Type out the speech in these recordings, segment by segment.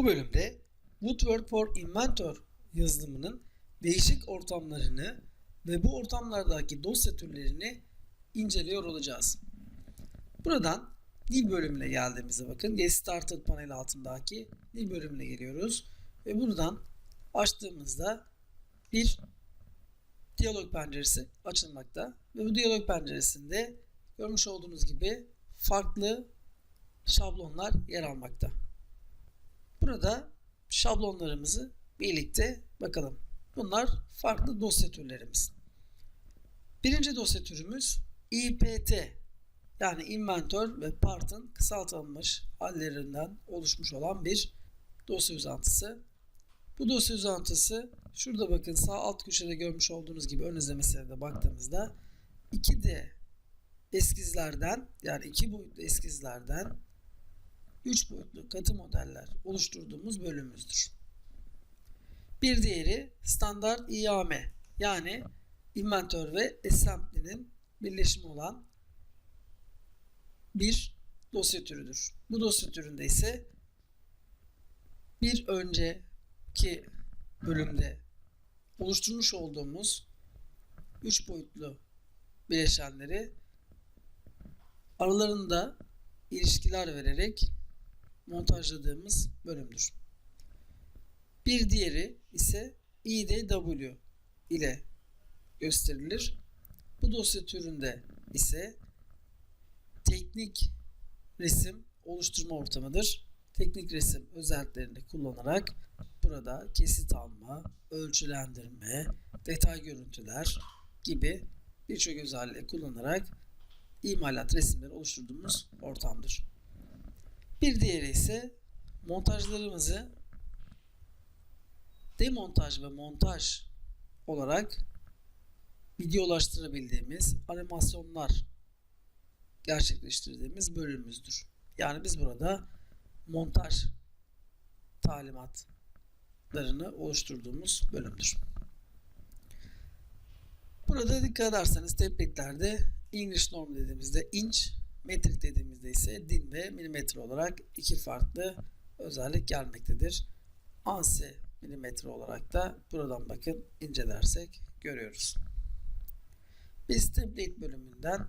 Bu bölümde Woodwork for Inventor yazılımının değişik ortamlarını ve bu ortamlardaki dosya türlerini inceliyor olacağız. Buradan dil bölümüne geldiğimizde bakın Get Started paneli altındaki dil bölümüne geliyoruz ve buradan açtığımızda bir diyalog penceresi açılmakta ve bu diyalog penceresinde görmüş olduğunuz gibi farklı şablonlar yer almakta. Burada şablonlarımızı birlikte bakalım. Bunlar farklı dosya türlerimiz. Birinci dosya türümüz IPT yani Inventor ve Part'ın kısaltılmış hallerinden oluşmuş olan bir dosya uzantısı. Bu dosya uzantısı şurada bakın sağ alt köşede görmüş olduğunuz gibi ön izlemesine de baktığımızda 2D eskizlerden yani iki boyutlu eskizlerden 3 boyutlu katı modeller oluşturduğumuz bölümümüzdür. Bir diğeri standart IAM yani inventör ve assembly'nin birleşimi olan bir dosya türüdür. Bu dosya türünde ise bir önceki bölümde oluşturmuş olduğumuz 3 boyutlu bileşenleri aralarında ilişkiler vererek montajladığımız bölümdür. Bir diğeri ise IDW ile gösterilir. Bu dosya türünde ise teknik resim oluşturma ortamıdır. Teknik resim özelliklerini kullanarak burada kesit alma, ölçülendirme, detay görüntüler gibi birçok özelliği kullanarak imalat resimleri oluşturduğumuz ortamdır. Bir diğeri ise montajlarımızı demontaj ve montaj olarak videolaştırabildiğimiz animasyonlar gerçekleştirdiğimiz bölümümüzdür. Yani biz burada montaj talimatlarını oluşturduğumuz bölümdür. Burada dikkat ederseniz template'lerde English norm dediğimizde inch, metrik dediğimizde ise din ve milimetre olarak iki farklı özellik gelmektedir. ANSI milimetre olarak da buradan bakın incelersek görüyoruz. Biz template bölümünden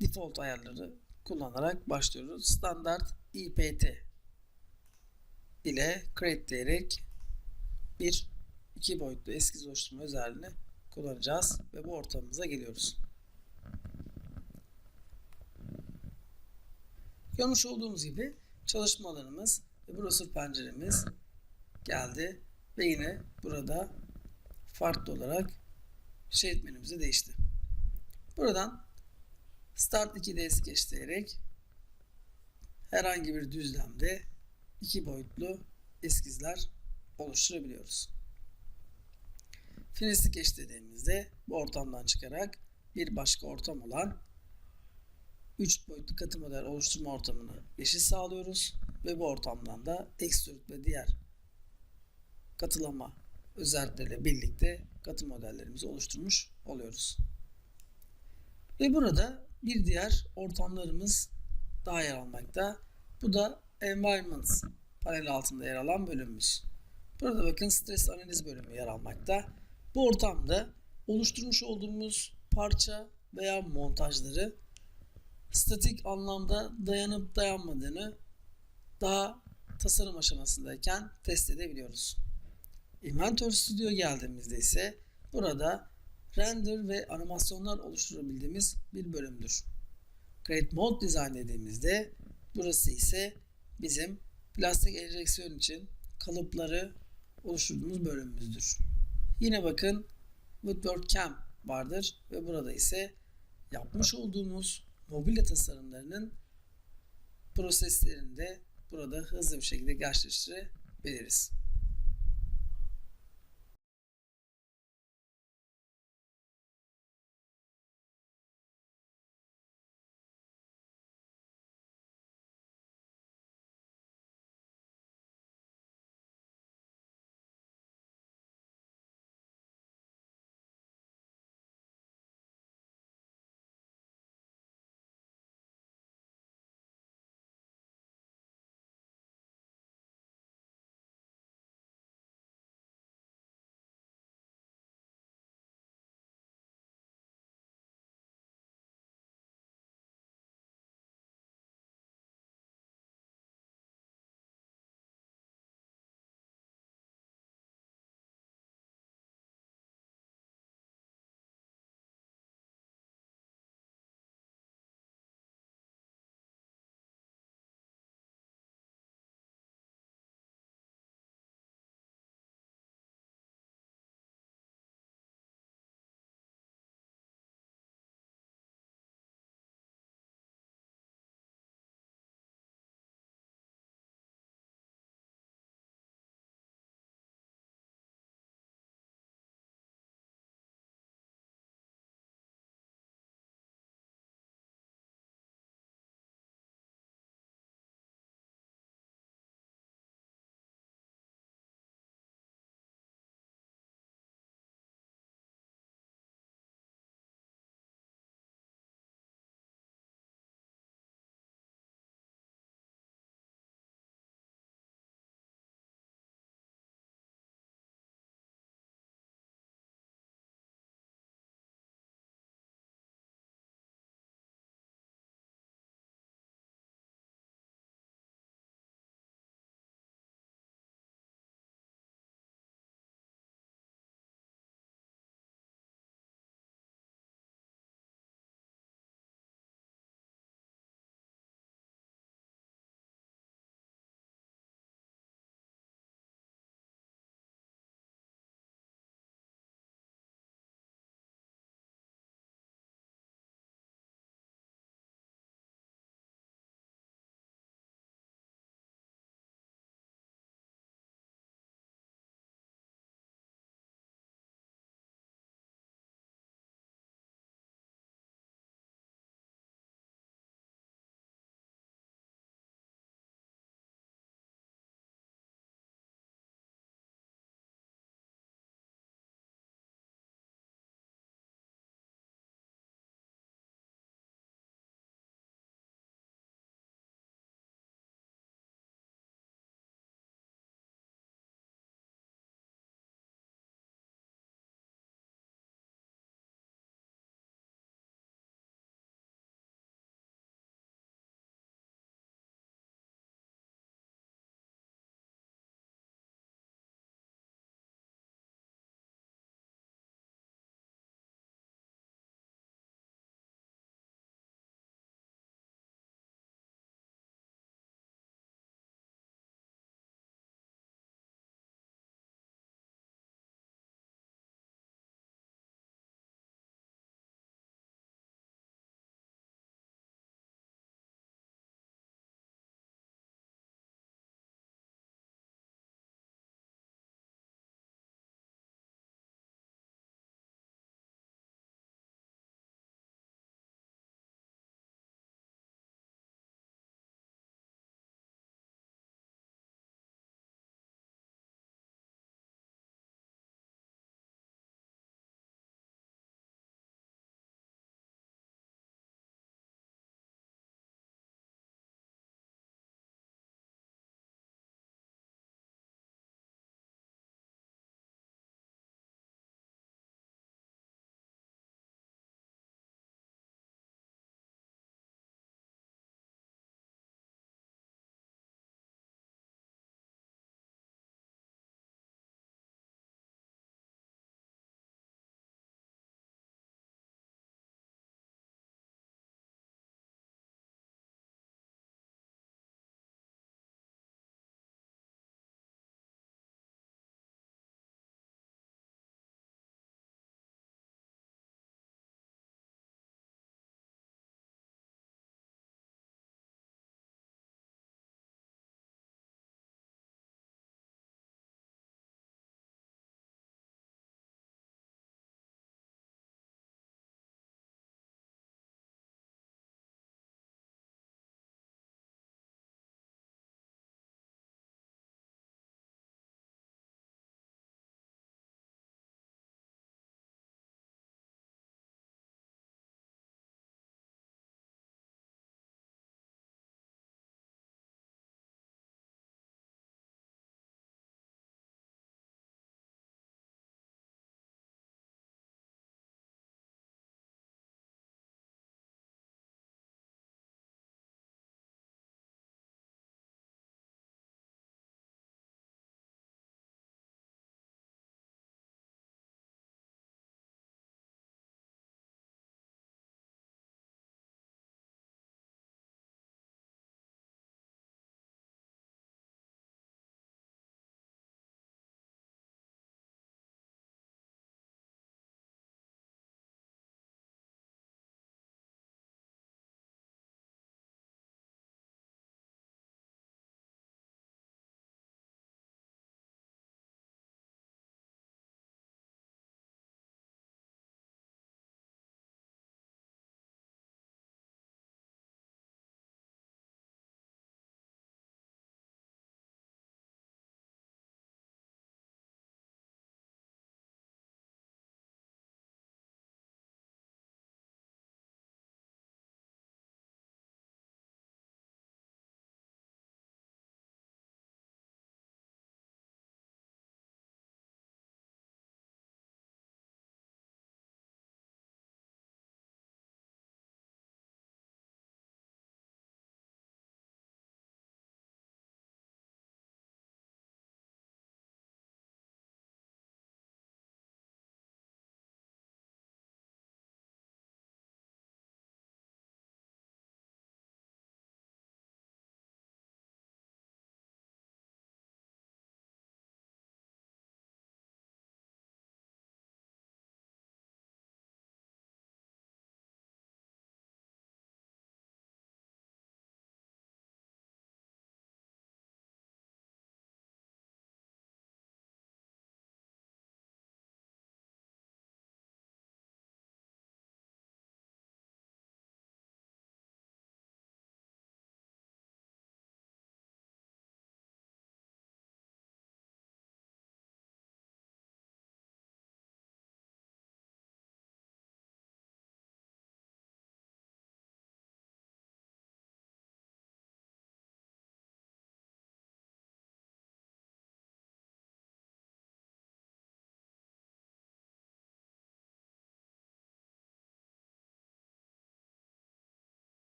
default ayarları kullanarak başlıyoruz. Standart IPT ile create diyerek bir iki boyutlu eskiz oluşturma özelliğini kullanacağız ve bu ortamımıza geliyoruz. Görmüş olduğumuz gibi çalışma alanımız ve browser penceremiz geldi ve yine burada farklı olarak shade menümüze değişti. Buradan Start 2DS geç diyerek herhangi bir düzlemde iki boyutlu eskizler oluşturabiliyoruz. Finish'i geç dediğimizde bu ortamdan çıkarak bir başka ortam olan 3 boyutlu katı model oluşturma ortamını geçiş sağlıyoruz ve bu ortamdan da extrude ve diğer katılama özellikleriyle birlikte katı modellerimizi oluşturmuş oluyoruz. Ve burada bir diğer ortamlarımız daha yer almakta. Bu da Environments panel altında yer alan bölümümüz. Burada bakın stres analiz bölümü yer almakta. Bu ortamda oluşturmuş olduğumuz parça veya montajları statik anlamda dayanıp dayanmadığını daha tasarım aşamasındayken test edebiliyoruz. Inventor Studio geldiğimizde ise burada render ve animasyonlar oluşturabildiğimiz bir bölümdür. Create Mode Design dediğimizde burası ise bizim plastik enjeksiyon için kalıpları oluşturduğumuz bölümümüzdür. Yine bakın Woodwork Cam vardır ve burada ise yapmış olduğumuz mobilya tasarımlarının proseslerini de burada hızlı bir şekilde gerçekleştirebiliriz.